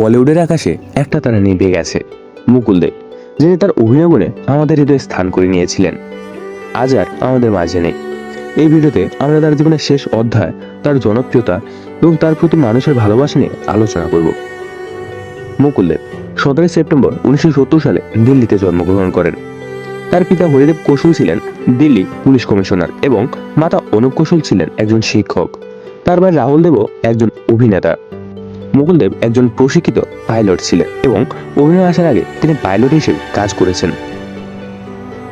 বলিউডের আকাশে একটা তারা নিভে গেছে, মুকুল দেব যিনি তার অভিনয় গুণে আমাদের হৃদয়ে স্থান করে নিয়েছিলেন। আজ আর আমাদের মাঝে নেই। এই ভিডিওতে আমরা তার জীবনের শেষ অধ্যায়, তার জনপ্রিয়তা এবং তার প্রতি মানুষের ভালোবাসা নিয়ে আলোচনা করব। মুকুল দেব সতেরোই সেপ্টেম্বর উনিশশো সত্তর সালে দিল্লিতে জন্মগ্রহণ করেন। তার পিতা হরিদেব কৌশল ছিলেন দিল্লি পুলিশ কমিশনার এবং মাতা অনুপ কৌশল ছিলেন একজন শিক্ষক। তার ভাই রাহুল দেবও একজন অভিনেতা। মুকুলদেব একজন প্রশিক্ষিত পাইলট ছিলেন এবং অভিনয় আসার আগে তিনি পাইলট হিসেবে কাজ করেছেন।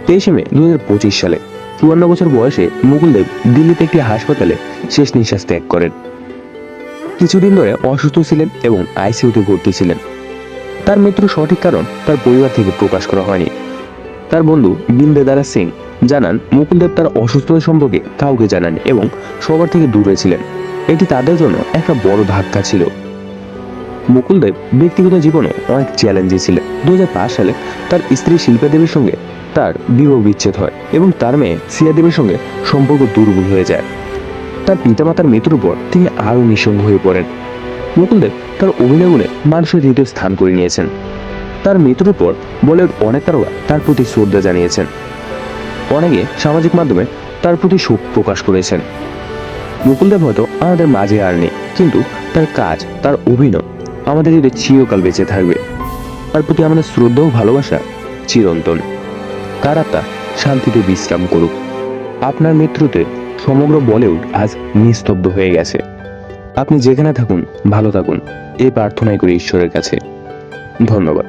তেইশে মে দুই হাজার পঁচিশ সালে চুয়ান্ন বছর বয়সে মুকুলদেব দিল্লিতে একটি হাসপাতালে শেষ নিঃশ্বাস ত্যাগ করেন। কিছুদিন ধরে অসুস্থ ছিলেন এবং আইসিইউতে ভর্তি ছিলেন। তার মৃত্যুর সঠিক কারণ তার পরিবার থেকে প্রকাশ করা হয়নি। তার বন্ধু বিন্দেদারা সিং জানান, মুকুলদেব তার অসুস্থতা সম্পর্কে কাউকে জানান এবং সবার থেকে দূরে ছিলেন। এটি তাদের জন্য একটা বড় ধাক্কা ছিল। মুকুলদেব ব্যক্তিগত জীবনে অনেক চ্যালেঞ্জে ছিলেন। দু হাজার পাঁচ সালে তার স্ত্রী শিল্পা দেবীর সঙ্গে তার বিবাহ বিচ্ছেদ হয় এবং তার মেয়ে সিয়া দেবীর সঙ্গে সম্পর্ক দুর্বল হয়ে যায়। তার পিতামাতার মৃত্যুর পর তিনি আরও নিঃসঙ্গ হয়ে পড়েন। মুকুলদেব তার অভিনয় গুণে মানুষের হৃদয়ে স্থান করে নিয়েছেন। তার মৃত্যুর পর বলিউড অনেক তারকা তার প্রতি শ্রদ্ধা জানিয়েছেন। অনেকে সামাজিক মাধ্যমে তার প্রতি শোক প্রকাশ করেছেন। মুকুলদেব হয়তো আমাদের মাঝে আর নেই, কিন্তু তার কাজ, তার অভিনয় আমাদের এটা চিরকাল বেঁচে থাকবে। তার প্রতি আমাদের শ্রদ্ধা ও ভালোবাসা চিরন্তন। তার আত্মা শান্তিতে বিশ্রাম করুক। আপনার মৃত্যুতে সমগ্র বলিউড আজ নিস্তব্ধ হয়ে গেছে। আপনি যেখানে থাকুন, ভালো থাকুন। এই প্রার্থনাই করি ঈশ্বরের কাছে। ধন্যবাদ।